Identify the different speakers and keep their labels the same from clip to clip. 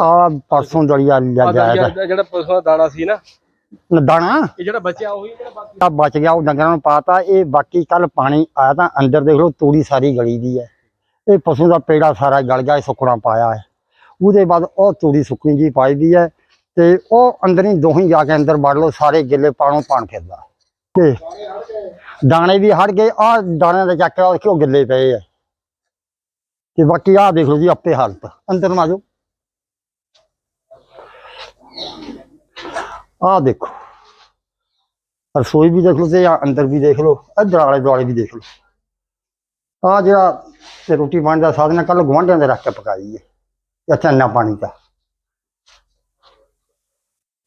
Speaker 1: ਆ ਪਰਸੋਂ ਦਲੀਆ ਲਿਆ ਜਾਇਆ
Speaker 2: ਜਿਹੜਾ ਪਸ਼ੂਆਂ ਦਾ ਦਾਣਾ ਸੀ ਨਾ।
Speaker 1: ਤਾ ਦਾਣਾ?
Speaker 2: ਇਹ ਜਿਹੜਾ ਬਚਿਆ ਉਹੀ ਜਿਹੜਾ ਬਾਕੀ
Speaker 1: ਆ ਬਚ ਗਿਆ ਉਹ ਡੰਗਰਾਂ ਨੂੰ ਪਾਤਾ। ਇਹ ਬਾਕੀ ਕੱਲ ਪਾਣੀ ਆਇਆ ਤਾਂ ਅੰਦਰ ਦੇਖ ਲਓ ਤੂੜੀ ਸਾਰੀ ਗਲੀ ਦੀ ਹੈ। ਇਹ ਪਸ਼ੂ ਦਾ ਪੇੜਾ ਸਾਰਾ ਗਲ ਗਿਆ ਸੁੱਕਣਾ ਪਾਇਆ ਹੈ। ਉਹਦੇ ਬਾਅਦ ਉਹ ਤੂੜੀ ਸੁੱਕਣੀ ਜੀ ਪਾਈ ਦੀ ਹੈ ਤੇ ਉਹ ਅੰਦਰ ਹੀ ਦੋਹੀਂ ਜਾ ਕੇ ਅੰਦਰ ਵੜ ਲਓ ਸਾਰੇ ਗਿੱਲੇ ਪਾਣੋਂ ਪਾਣ ਫਿਰਦਾ। ਤੇ ਦਾਣੇ ਵੀ ਹਟ ਗਏ ਆ ਦਾਣਿਆਂ ਦੇ ਚੱਕ ਉਹ ਗਿੱਲੇ ਪਏ ਆ। ਤੇ ਬਾਕੀ ਆਹ ਦੇਖ ਲਓ ਜੀ ਆਪੇ ਹਾਲਤ। ਅੰਦਰ ਨਾ ਜਾਓ। ਆਹ ਦੇਖੋ। ਰਸੋਈ ਵੀ ਦੇਖ ਲਓ ਤੇ ਆ ਅੰਦਰ ਵੀ ਦੇਖ ਲਓ, ਇੱਧਰ ਆਲੇ ਦੁਆਲੇ ਵੀ ਦੇਖ ਲਓ। ਆ ਜਿਹੜਾ ਤੇ ਰੋਟੀ ਪਾਣੀ ਦਾ ਸਾਧਨ ਕੱਲ ਗੁਆਂਢੀਆਂ ਦੇ ਰੱਖ ਕੇ ਪਕਾਈ ਹੈ ਇੱਥੇ ਇੰਨਾ ਪਾਣੀ ਦਾ।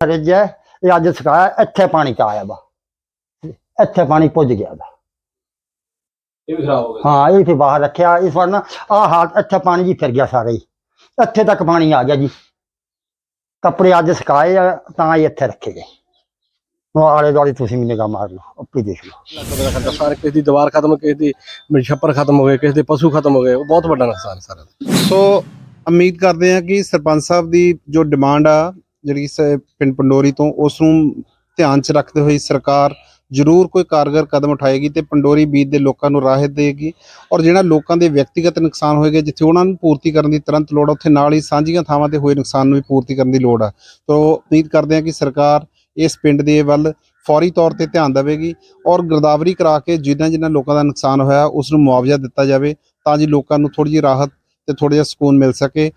Speaker 1: ਫਰਿੱਜ ਹੈ, ਇਹ ਅੱਜ ਸਕਾਇਆ ਇੱਥੇ ਪਾਣੀ ਚ ਆਇਆ ਵਾ। ਇੱਥੇ ਪਾਣੀ ਪੁੱਜ ਗਿਆ ਦਾ
Speaker 2: ਇਹ ਵੀ ਖਰਾਬ ਹੋ ਗਿਆ।
Speaker 1: ਹਾਂ ਇਹ ਫਿਰ ਬਾਹਰ ਰੱਖਿਆ। ਇਸ ਵਾਰ ਨਾ ਆ ਹਾਲ ਇੱਥੇ ਪਾਣੀ ਜੀ ਫਿਰ ਗਿਆ ਸਾਰਾ। ਹੀ ਇੱਥੇ ਤੱਕ ਪਾਣੀ ਆ ਗਿਆ ਜੀ। ਕੱਪੜੇ ਅੱਜ ਸੁਕਾਏ ਆ ਤਾਂ ਇਹ ਇੱਥੇ ਰੱਖੇ ਗਏ। ਹੁਣ ਆਲੇ ਦੁਆਲੇ ਤੁਸੀਂ ਵੀ ਨਿਗਾਹ ਮਾਰ ਲਓ ਆਪੇ ਦੇਖ ਲਓ।
Speaker 2: ਸਾਰੇ ਕਿਸੇ ਦੀ ਦੀਵਾਰ ਖਤਮ ਕਿਸੇ ਦੀ ਛੱਪਰ ਖਤਮ ਹੋ ਗਏ ਕਿਸੇ ਦੇ ਪਸ਼ੂ ਖਤਮ ਹੋ ਗਏ ਉਹ ਬਹੁਤ ਵੱਡਾ ਨੁਕਸਾਨ ਸਾਰਾ ਦਾ।
Speaker 3: ਸੋ ਉਮੀਦ ਕਰਦੇ ਹਾਂ ਕਿ ਸਰਪੰਚ ਸਾਹਿਬ ਦੀ ਜੋ ਡਿਮਾਂਡ ਆ ਜਿਹੜੀ ਪਿੰਡ ਪੰਡੋਰੀ ਤੋਂ ਉਸ ਨੂੰ ਧਿਆਨ 'ਚ ਰੱਖਦੇ ਹੋਏ ਸਰਕਾਰ ਜ਼ਰੂਰ ਕੋਈ ਕਾਰਗਰ ਕਦਮ ਉਠਾਏਗੀ ਤੇ ਪੰਡੋਰੀ ਬੀਜ ਦੇ ਲੋਕਾਂ ਨੂੰ ਰਾਹਤ ਦੇਗੀ ਔਰ ਜਿਹੜਾ ਲੋਕਾਂ ਦੇ ਵਿਅਕਤੀਗਤ ਨੁਕਸਾਨ ਹੋਏਗੇ, ਜਿੱਥੇ ਉਹਨਾਂ ਨੂੰ ਪੂਰਤੀ ਕਰਨ ਦੀ ਤੁਰੰਤ ਲੋੜ ਆ, ਉੱਥੇ ਨਾਲ ਹੀ ਸਾਂਝੀਆਂ ਥਾਵਾਂ ਤੇ ਹੋਏ ਨੁਕਸਾਨ ਨੂੰ ਵੀ ਪੂਰਤੀ ਕਰਨ ਦੀ ਲੋੜ ਆ। ਤੋਂ ਉਮੀਦ ਕਰਦੇ ਹਾਂ ਕਿ ਸਰਕਾਰ ਇਸ ਪਿੰਡ ਦੇ ਵੱਲ ਫੌਰੀ ਤੌਰ ਤੇ ਧਿਆਨ ਦੇਵੇਗੀ ਔਰ ਗਿਰਦਾਵਰੀ ਕਰਾ ਕੇ ਜਿੱਦਾਂ ਜਿਨ੍ਹਾਂ ਲੋਕਾਂ ਦਾ ਨੁਕਸਾਨ ਹੋਇਆ ਉਸ ਨੂੰ ਮੁਆਵਜ਼ਾ ਦਿੱਤਾ ਜਾਵੇ ਤਾਂ ਜੀ ਲੋਕਾਂ ਨੂੰ ਥੋੜੀ ਜਿਹੀ ਰਾਹਤ ਤੇ ਥੋੜਾ ਜਿਹਾ ਸਕੂਨ ਮਿਲ ਸਕੇ